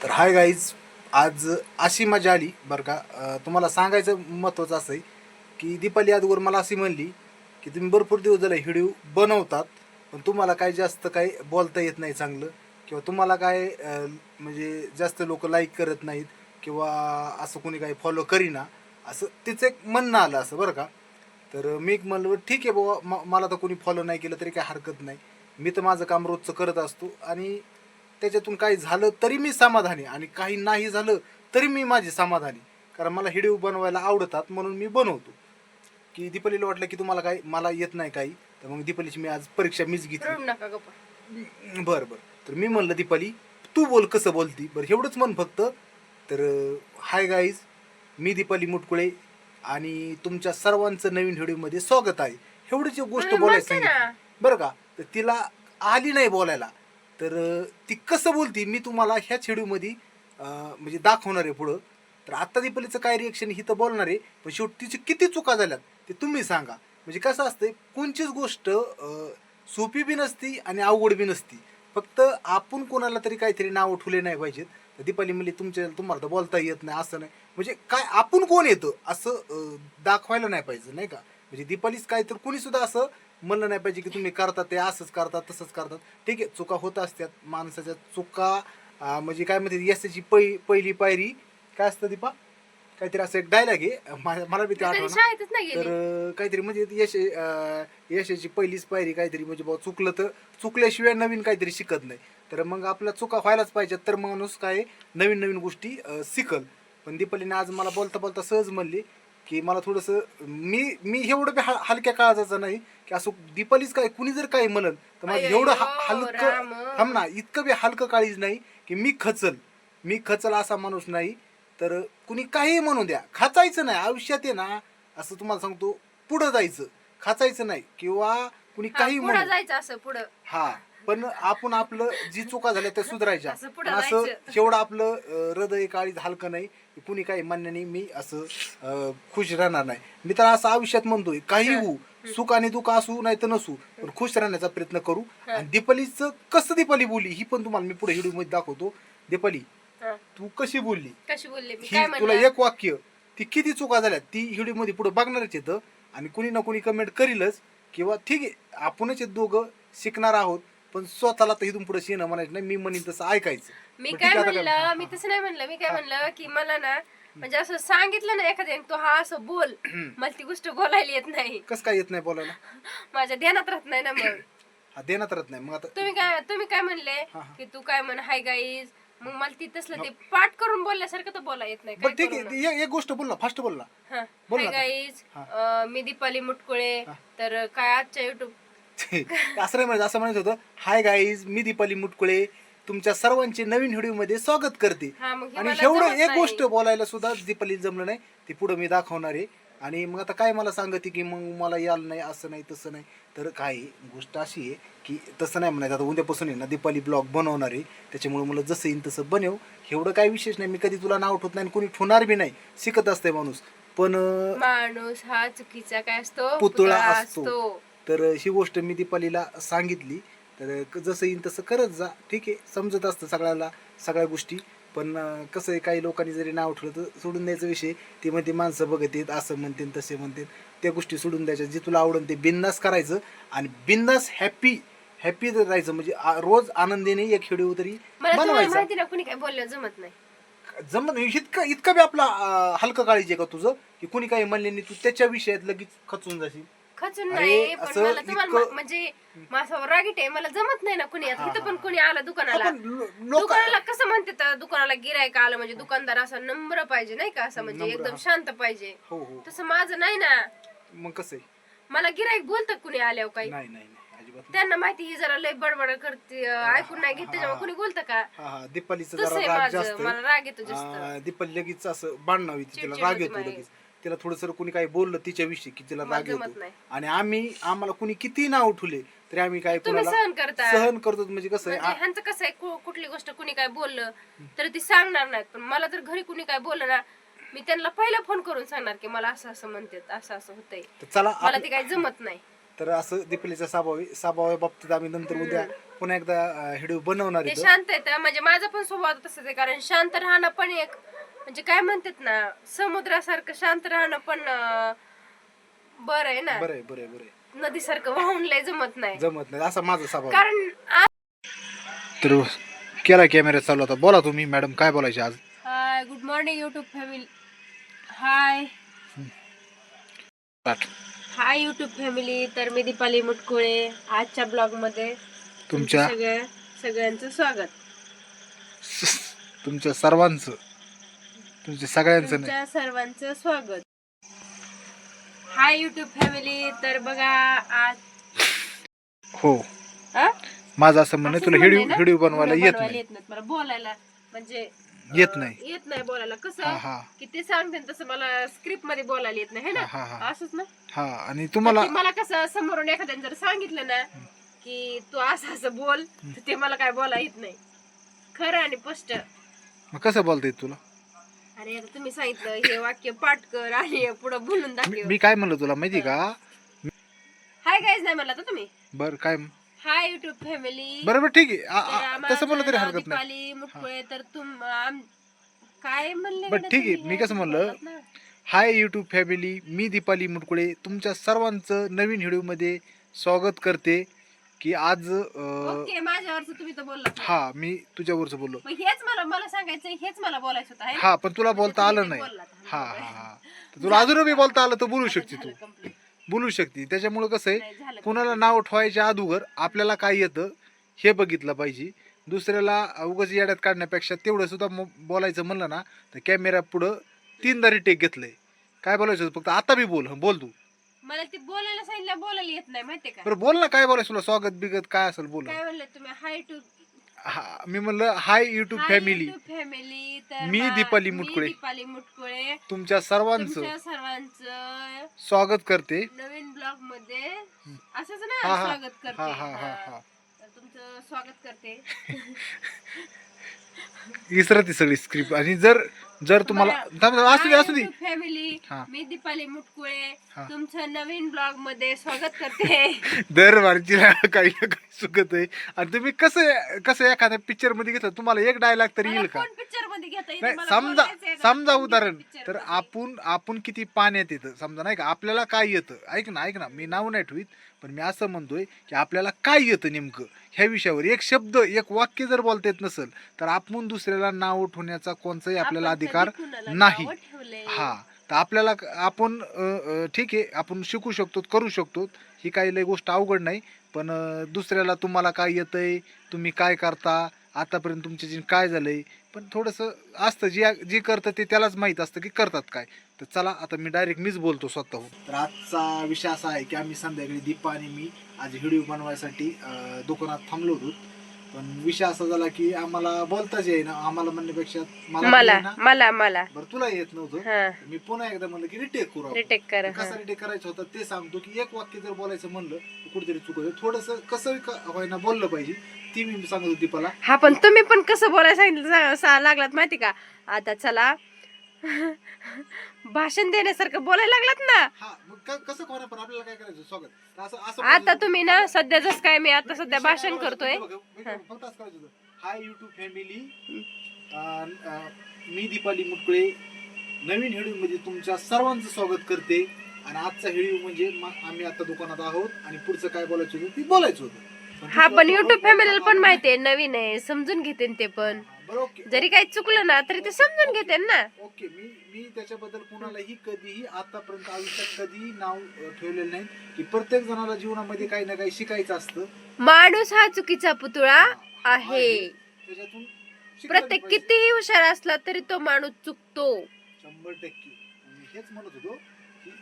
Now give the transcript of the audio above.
तर hi guys आज अशी मजा आली बरं का. तुम्हाला सांगायचं महत्त्वाचं असं आहे की दीपाली आजवर मला अशी म्हणली की तुम्ही भरपूर दिवस झाले व्हिडिओ बनवतात पण तुम्हाला काय जास्त काही बोलता येत नाही चांगलं किंवा तुम्हाला काय म्हणजे जास्त लोक लाईक करत नाहीत किंवा असं कोणी काही फॉलो करीना असं तिचं एक म्हणणं आलं असं बरं का. तर मी एक म्हणलं ठीक आहे बाबा मला तर कोणी फॉलो नाही केलं तरी काही हरकत नाही. मी तर माझं काम रोजचं करत असतो आणि त्याच्यातून काही झालं तरी मी समाधानी आणि काही नाही झालं तरी मी माझी समाधानी. कारण मला व्हिडिओ बनवायला आवडतात म्हणून मी बनवतो. की दीपालीला वाटलं की तुम्हाला काही मला येत नाही काही तर मग दीपालीची मी आज परीक्षा मीच घेतली. नका गप्पा बरं बरं. तर मी म्हणलं दीपाली तू बोल कसं बोलती? बरं एवढंच म्हण फक्त. तर हाय गाईज मी दीपाली मुटकुळे आणि तुमच्या सर्वांचं नवीन व्हिडिओमध्ये स्वागत आहे. एवढीच एक गोष्ट बोलायचं मस्त ना. सांगितली. बरं का? तर तिला आली नाही बोलायला. तर ती कसं बोलती मी तुम्हाला ह्याच व्हिडिओमध्ये म्हणजे दाखवणार आहे पुढं. तर आत्ता दीपालीचं काय रिएक्शन ही तर बोलणार आहे पण शेवटी तिची किती चुका झाल्यात ते तुम्ही सांगा. म्हणजे कसं असतंय कोणचीच गोष्ट सोपी बी नसती आणि अवघड बी नसती. फक्त आपण कोणाला तरी काहीतरी नाव ठुले नाही पाहिजेत. तर दीपाली म्हणली तुमच्या तुम्हाला तर बोलता येत नाही असं नाही. म्हणजे काय आपण कोण येतं असं दाखवायला नाही पाहिजे नाही का? म्हणजे दीपालीच काय तर कुणीसुद्धा असं म्हणलं नाही पाहिजे की तुम्ही करता ते असंच करतात तसंच करतात ठीक आहे चुका होत असतात. माणसाच्या चुका म्हणजे काय म्हणते यशाची पै पहिली पायरी. काय असतं दीपा? काहीतरी असं एक डायलॉग आहे. मला बी ते नाही तर काहीतरी म्हणजे यश यशाची पहिलीच पायरी काहीतरी म्हणजे बाबा चुकलं तर चुकल्याशिवाय नवीन काहीतरी शिकत नाही. तर मग आपल्या चुका व्हायलाच पाहिजेत. तर माणूस काय नवीन नवीन गोष्टी शिकल. पण दीपालीने आज मला बोलता बोलता सहज म्हणली की मला थोडंसं मी मी एवढं बी ह- हलक्या काळजाचं नाही की असं दीपालीच काय कुणी जर काही म्हणल तर अय्यो, एवढं ह- हलकं राम. थांब ना इतकं बी हलकं काळीज नाही की मी खचल. मी खचल असा माणूस नाही. तर कुणी काही म्हणू द्या. खाचायचं नाही. आयुष्यात आहे ना असं तुम्हाला सांगतो पुढं जायचं. खाचायचं नाही. किंवा कुणी काही पुढे म्हणू. जायचं असं पुढं. हा. पण आपण आपलं जी चुका झाल्या त्या सुधारायच्या. असं पुढं पण असं जायचं. शेवढं आपलं अं, हृदय काळीज हलकं नाही. कुणी काही म्हणण्याने मी असं अं, खुश राहणार नाही. मी तर असं आयुष्यात म्हणतोय काही होऊ सुख आणि दुःख असू नाही तर नसू पण खुश राहण्याचा प्रयत्न करू. आणि दीपालीचं कसं दीपाली बोलली ही पण तुम्हाला मी पुढे व्हिडिओमध्ये दाखवतो. दीपाली हा. तू कशी बोलली? कशी बोलले? मी ही तुला म्हणलं एक वाक्य ती किती चुका झाल्या ती व्हिडिओमध्ये पुढे बघणारच येतं आणि कुणी ना कुणी कमेंट करीलच. किंवा ठीक आहे आपणच हे दोघं शिकणार आहोत. पण स्वतःला तर इथून पुढे शिणं म्हणायचं नाही मी म्हणेन तसं ऐकायचं. मी काय ठीक आहे, आता म्हणलं? मी तसं नाही म्हणलं. मी काय म्हणलं की मला ना म्हणजे असं सांगितलं ना एखाद्याने तो हा असं बोल मला ती गोष्ट बोलायला येत नाही. कसं काय येत नाही बोलायला? माझ्या ध्यानात राहत नाही ना मग. हा देण्यात राहत नाही. मग आता तुम्ही काय तुम्ही काय म्हणले हा, हा. की तू काय म्हण हाय गाईज मग मला ती तसलं ते पाठ करून बोलल्यासारखं तर बोला येत नाही. बरं काय ठीक करू आहे. एक- एक गोष्ट बोल ना फास्ट बोल ना. हा. बोल हाय ना. गाईज. मी दीपाली मुटकुळे. तर काय आजच्या युट्यूब असं नाही म्हणायचं असं म्हणायचं होतं हाय गाईज मी दीपाली मुटकुळे. तुमच्या सर्वांचे नवीन व्हिडिओमध्ये स्वागत करते. हा मग हे आणि मला एवढं जमत एक नाही. गोष्ट बोलायला सुद्धा दीपाली जमलं नाही. ती पुढे मी दाखवणार आहे. आणि मग आता काय मला सांगते की मग मला यायला नाही असं नाही तसं नाही. तर काय गोष्ट अशी आहे की तसं नाही म्हणायचं. आता उद्यापासून आहे ना दीपाली ब्लॉग बनवणार आहे. त्याच्यामुळे मला जसं येईल तसं बनव. एवढं काही विशेष नाही. मी कधी तुला नाव ठेवत नाही आणि कोणी ठेवणार बी नाही. शिकत असते माणूस. पण अं, माणूस हा चुकीचा काय असतो? पुतळा असतो. तर ही गोष्ट मी दीपालीला सांगितली. तर जसं येईल तसं करत जा. ठीक आहे? समजत असतं सगळ्याला सगळ्या गोष्टी. पण कसं आहे काही लोकांनी जरी नाव ठेवलं तर सोडून द्यायचा विषय. ते म्हणते माणसं बघत येत असं म्हणते तसे म्हणते. त्या गोष्टी सोडून द्यायच्या. जे तुला आवडून ते बिंदास करायचं आणि बिंदास हॅपी हॅपी राहायचं. म्हणजे रोज आनंदीने एक व्हिडिओ तरी बनवायचा. कुणी काय बोललं जमत नाही. जमत इतकं इतकं बी आपला हलकं काळजी आहे का तुझं की कुणी काही म्हणले नाही तू त्याच्या विषयात लगेच खचून जाशील. खचून नाही पण असं मला तुम्हाला इतकं- म्हणजे माझ्यावर रागीट आहे मला जमत नाही ना कुणी. आता इथं पण कुणी आलं दुकानाला. आपण लो- लोक दुकानाला कसं म्हणते तर दुकानाला गिरायक आलं म्हणजे दुकानदार असा नम्र पाहिजे नाही का? असं म्हणजे नम्र, एकदम हा. शांत पाहिजे. हो हो. तसं माझं नाही ना. मग कसं आहे? मला गिरायक बोलतात कुणी आल्यावर काही. नाही नाही नाही. अजिबात नाही. त्यांना माहिती ही जरा लय बडबड करते अं, ऐकून नाही घेत त्याच्यामुळे कुणी बोलतं का? हा हा. दीपालीचं तसं जरा आहे राग जास्त माझं आहे. मला राग येतो जास्त. आ, दीपाली लगेच असं तिला चिडचिड राग होती येतो माझी. लगेच. तिला थोडस कोणी काही बोललं तिच्याविषयी की तिला राग जमत येतो नाही. आणि आम्ही आम्हाला कुणी किती नाव उठवले तरी आम्ही काय तुम्ही कुणाला सहन करता. सहन करतो. म्हणजे कसं म्हणजे आहे ह्यांचं कसं आहे कु- कुठली गोष्ट कुणी काय बोललं तर ती सांगणार नाहीत. पण मला जर घरी कुणी काय बोललं ना मी त्यांना पहिला फोन करून सांगणार की मला असं असं म्हणतात असं असं होतंय. तर चला मला आप- ते काही जमत नाही. तर असं दीपालीचा स्वभाव आहे स्वभावा बाबतीत आम्ही नंतर उद्या पुन्हा एकदा व्हिडिओ बनवणार ते आहे शांत आहेत म्हणजे माझा पण स्वभाव तसंच आहे कारण शांत राहणं पण एक म्हणजे काय म्हणतात ना समुद्रासारखं शांत राहणं पण बरं आहे ना. बरं आहे बरं आहे बरं आहे. नदीसारखं वाहून लय जमत नाही. जमत नाही. असा माझा स्वभाव आहे. कारण आ- तर केला कॅमेरा चालू होता. बोला तुम्ही मॅडम काय बोलायचे आज? Hi good morning YouTube family. Hi. Hi YouTube family. तर मी दीपाली मुटकुळे आजच्या ब्लॉगमध्ये तुमच्या? सगळ्या सगळ्यांचं स्वागत. तुमच्या सर्वांचं. तुमच्या सगळ्यांचं नाही. तुमच्या सर्वांचं स्वागत. हाय युट्यूब फॅमिली तर बघा आज हो. आ? माझं असं म्हणणं असं तुला म्हणणं व्हिडिओ आहे ना? व्हिडिओ बनवायला व्हिडिओ येत बनवायला नाही. येत नाहीत. मला बोलायला म्हणजे येत नाही. येत नाही बोलायला. हा कसं? हा की ते सांगते ना तसं मला स्क्रिप्टमध्ये बोलायला येत नाही है ना? हा, हा. असंच ना? हा आणि तुम्हाला की मला कसं समोरून एखाद्याने जर सांगितलं ना की तू असं असं बोल तर ते मला काय बोला येत नाही. खरं आणि स्पष्ट. मग कसं बोलता येत तुला? अरे आता तुम्ही सांगितलं हे वाक्य पाठ कर आणि पुढे बोलून मी- दाखव. मी काय म्हणलं तुला माहिती का? हाय काहीच नाही म्हणला तर तुम्ही? बर काय? हाय युट्यूब फॅमिली बरोबर ठीक आहे. आ- आ- तसं म्हणलं तरी हरकत नाही. दीपाली मुटकुळे तर तुम आम- काय म्हणले बरं, गड्या ठीक आहे. तुम्ही? मी कसं म्हणलं? बोललात ना. हाय यूट्यूब फॅमिली मी दीपाली मुटकुळे. तुमच्या सर्वांचं नवीन व्हिडिओमध्ये स्वागत करते. की आज अं, ओके माझ्यावरच तुम्ही तर बोललात ना. हा मी तुझ्यावरच बोललो मग हेच मला मला सांगायचं हेच मला बोलायचं होतं? हा पण तुला बोलता तुम्ही आलं नाही. हा हा हा तर तुला अजूनही बोलता आलं तर बोलू शकते तू. बोलू शकते त्याच्यामुळे कसं आहे नाही, झालं कुणाला नाव ठेवायच्या अगोदर आपल्याला काय येतं हे बघितलं पाहिजे दुसऱ्याला उगाच येड्यात काढण्यापेक्षा तेवढं सुद्धा मो- बोलायचं म्हणलं ना तर कॅमेरा पुढं तीनदा रिटेक घेतलंय काय बोलायचं होतं? फक्त आता बी बोल हं, बोल तू मला ते बोलायला सांगितलं बोलायला येत नाही माहितीये का? बरं बोल ना काय बोलायचं तुला? स्वागत बिगत काय असेल बोल काय म्हणलं तुम्ही? हाय टू हा मी म्हणलं हाय युट्यूब फॅमिली फॅमिली तर मी दीपाली मी मुटकुळे. दीपाली मुटकुळे. तुमच्या सर्वांचं. तुमच्या सर्वांचं स्वागत करते. नवीन ब्लॉगमध्ये असंच हा, ना हा. स्वागत करते. हा हा हा. तर तुमचं स्वागत करते. इसरा ती सगळी स्क्रिप्ट आणि जर जर तुम्हाला थांब, थांब, असू दे असू दे. फॅमिली हा. मी दीपाली मुटकुळे. तुमचं नवीन ब्लॉगमध्ये स्वागत करते. दरबारची काही ना काही चुकत आहे. आणि तुम्ही कसं कसं एखाद्या पिक्चरमध्ये घेतलं तुम्हाला एक डायलॉग तरी मला येईल का? कोण पिक्चरमध्ये घेता? नाही मला समजा ना, समजा उदाहरण. picture तर मध्ये? आपण आपण किती पाण्यात येतं समजा नाही का आपल्याला काय येतं? ऐक ना ऐक ना मी नाव नाही ठेवीत पण मी असं म्हणतोय की आपल्याला काय येतं नेमकं? ह्या विषयावर एक शब्द एक वाक्य जर बोलता येत नसेल तर आपण दुसऱ्याला नाव ठेवण्याचा कोणताही आपल्याला आपण अधिकार नाही. हा तर आपल्याला आपण ठीक आहे आपण शिकू शकतो करू शकतो. ही काही लई गोष्ट अवघड नाही पण दुसऱ्याला तुम्हाला काय येतंय तुम्ही काय करता आतापर्यंत तुमच्या जी काय झालंय? पण थोडंसं असतं जी जी करतं ते त्यालाच माहीत असतं की करतात काय. तर चला आता मी डायरेक्ट मीच बोलतो स्वतःहून. तर आजचा विषय असा आहे की आम्ही संध्याकाळी दीपा आणि मी आज व्हिडिओ बनवायसाठी दुकानात थांबलो होतो. पण विषय असा झाला की आम्हाला बोलताच येईना. आम्हाला म्हणण्यापेक्षा मला मला येईना. मला मला. बरं तुला येत नव्हतं. हा. मी पुन्हा एकदा म्हणलं की रिटेक करू आपण. रिटेक कर तर कसं रिटेक करायचं होतं ते सांगतो की एक वाक्य जर बोलायचं म्हणलं तर कुठेतरी चुकत थोडस कसं क- होईना बोललं पाहिजे ती मी सांगत होती मला हा पण तुम्ही पण कसं बोलायला सांगितलं सा- सा- लागलात माहिती का? आता चला भाषण देण्यासारखं बोलायला लागलात ना? हा मग क- कसं कोणा पण आपल्याला काय करायचं? स्वागत. तर असं असं आता. तुम्ही ना सध्या जस काय मी आता मी- सध्या मी भाषण करतोय. बघ, बघ, बघ, फक्त असं करायचं होतं. हाय युट्यूब फॅमिली मी दीपाली मुटकुळे. नवीन व्हिडिओमध्ये तुमच्या सर्वांचं स्वागत करते. आणि आजचा व्हिडिओ म्हणजे मा- आम्ही आता दुकानात आहोत आणि पुढचं काय बोलायचं होतं ते बोलायचं होतं. हा पण युट्यूब फॅमिलीला पण माहिती आहे नवीन आहे समजून घेते ते पण. जरी काही चुकलं ना तरी ते समजून घेते ना. ओके मी मी त्याच्याबद्दल कुणालाही कधीही आतापर्यंत आयुष्यात कधीही नाव ठेवलेलं नाही की प्रत्येक जणाला जीवनामध्ये काही ना काही शिकायचं असतं. माणूस हा चुकीचा पुतळा आहे. त्याच्यातून शिकलं प्रत्येक पाहिजे. कितीही हुशार असला तरी तो माणूस चुकतो. शंभर टक्के. मी हेच म्हणत होतो